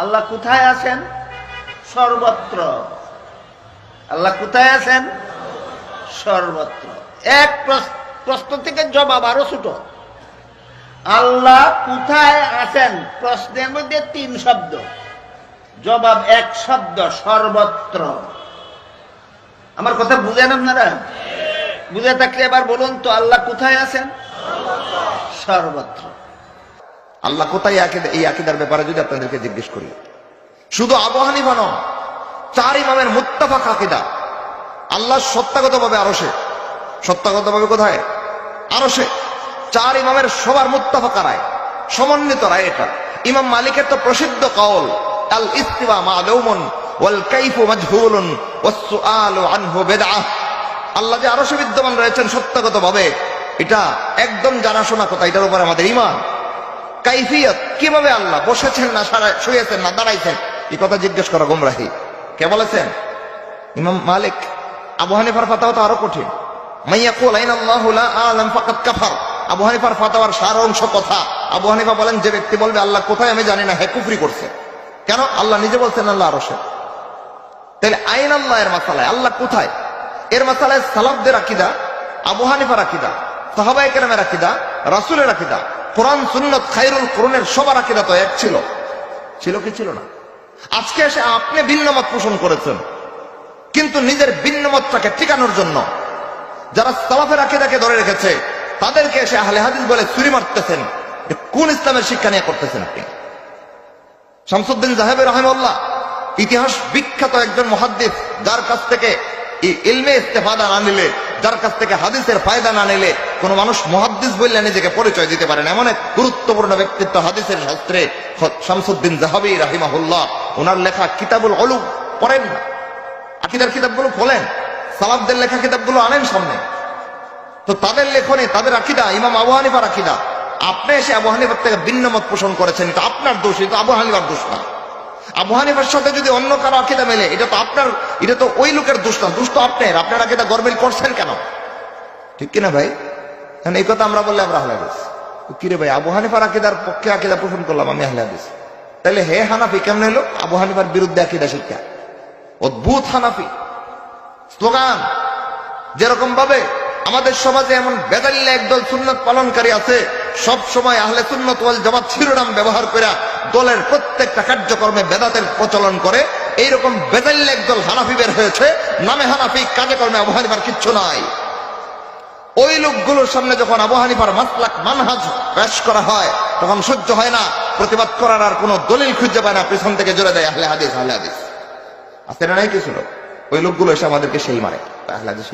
আল্লাহ কোথায় আছেন? সর্বত্র। আল্লাহ কোথায় আছেন? সর্বত্র। এক প্রশ্ন থেকে জবাব আরও ছোট। আল্লাহ কোথায় আছেন? প্রশ্নের মধ্যে তিন শব্দ। জবাব এক শব্দ, সর্বত্র। আমার কথা বুঝেন আপনারা? বুঝে থাকলে এবার বলুন তো, আল্লাহ কোথায় আছেন? সর্বত্র। আল্লাহ কোথায় এই আকিদার ব্যাপারে যদি আপনাদেরকে জিজ্ঞেস করি? শুধু আবহানি বানো চার ইমামের মুত্তাফাক আকিদা। আল্লাহ সত্যাগত ভাবে আরও সে সত্যাগত ভাবে কোথায়? আরও সে চার ইমামের সবার মুত্তাফাক রায়, সমন্বিত রায় এটা। ইমাম মালিকের তো প্রসিদ্ধ কওল, আল ইস্তিওয়া মালুমুন ওয়াল কাইফু মাজহুলুন ওয়াস আনহু বিদআহ। আল্লাহ যে আরও বিদ্যমান রয়েছেন সত্যাগত ভাবে এটা একদম জানাশোনা কথা, এটার উপর আমাদের ইমান কাইফিয়ত? কীভাবে আল্লাহ? বসেছেন না, সারা- শুয়েছেন না, দাঁড়াইছেন? এই কথা জিজ্ঞেস করা গুমরাহি। কে বলেছেন? ইমাম মালিক। আবু হানিফার ফাতাওয়া তো আরও কঠিন। মাইয়াকুল আইনাল্লাহু লা আলাম ফাকাত কাফার। আবু হানিফার ফাতাওয়ার সার অংশ কথা। আবু হানিফা বলেন, যে ব্যক্তি বলবে, আল্লাহ কোথায় আমি হে কুফরি করছে। কেন? আল্লাহ নিজে বলছেন, আল্লাহ তাহলে আইন এর আল্লাহ কোথায়? এর আকিদা, রাসুলের আকিদা। কোরআন সুন্নত খাইরুল কোরআনের সবার আকিদা তো এক ছিল। ছিল কি ছিল না? আজকে এসে আপনি ভিন্নমত পোষণ করেছেন। কিন্তু নিজের ভিন্নমতটাকে টিকানোর জন্য যারা সালাফের আকিদাকে ধরে রেখেছে, তাদেরকে এসে আহলে হাদিস বলে চুরি মারতেছেন কোন ইসলামের শিক্ষা নিয়ে করতেছেন আপনি? শামসুদ্দিন জাহেবের রহমল্লাহ ইতিহাস বিখ্যাত একজন মহাদ্দিস, যার কাছ থেকে এই ইলমে ইস্তেফাদা না নিলে যার কাছ থেকে হাদিসের ফায়দা না নিলে কোন মানুষ মহাদ্দিস বললে নিজেকে পরিচয় দিতে পারেন এমন এক গুরুত্বপূর্ণ ব্যক্তিত্ব হাদিসের শাস্ত্রে শামসুদ্দিন জাহাবি রাহিমাহুল্লাহ। ওনার লেখা কিতাবুল অলু পড়েন না। আকিদার কিতাবগুলো খোলেন। সালাফদের লেখা কিতাবগুলো আনেন সামনে। তো তাদের লেখনে তাদের আকিদা, ইমাম আবু হানিফার আকিদা। আপনি এসে আবু হানিফার থেকে ভিন্ন মত পোষণ করেছেন, এটা আপনার দোষ, এটা আবু হানিফার দোষ না। আবু হানিফার সাথে যদি অন্য কারও আকিদা মেলে, এটা তো আপনার, এটা তো ওই লোকের দোষ না দোষ তো আপনার আপনার আকিদা গরমিল করছেন কেন? ঠিক কিনা ভাই? এখন এই কথা আমরা বললে আমরা আহলে হাদিস। কিরে ভাই, আবু হানিফার আকিদার পক্ষে আকিদা পোষণ করলাম আমি আহলে হাদিস। তাহলে হে হানাফি কেমন এলো আবু হানিফার বিরুদ্ধে আকিদা শিক্ষা। অদ্ভুত হানাফি। স্লোগান। যেরকম ভাবে আমাদের সমাজে এমন বেদাল্লা একদল সুন্নত পালনকারী আছে সব সময় আহলে সুন্নত ওয়াল জামাত শিরোনাম ব্যবহার করে দলের প্রত্যেকটা কার্যক্রমে বেদাতের প্রচলন করে। এইরকম বেদাল্লা একদল হানাফি বের হয়েছে, নামে হানাফি কাজে কর্মে আবু কিচ্ছু নাই। ওই লোকগুলোর সামনে যখন আবু হানিফার মাসলাক মানহাজ পেশ করা হয়, তখন সহ্য হয় না, প্রতিবাদ করার আর কোনো দলিল খুঁজে পায় না, পিছন থেকে জোরে দেয়, আহলে হাদিস আহলে হাদিস। না নাই কিছু লোক? ওই লোকগুলো এসে আমাদেরকে শিল মারে, আহলে হাদিস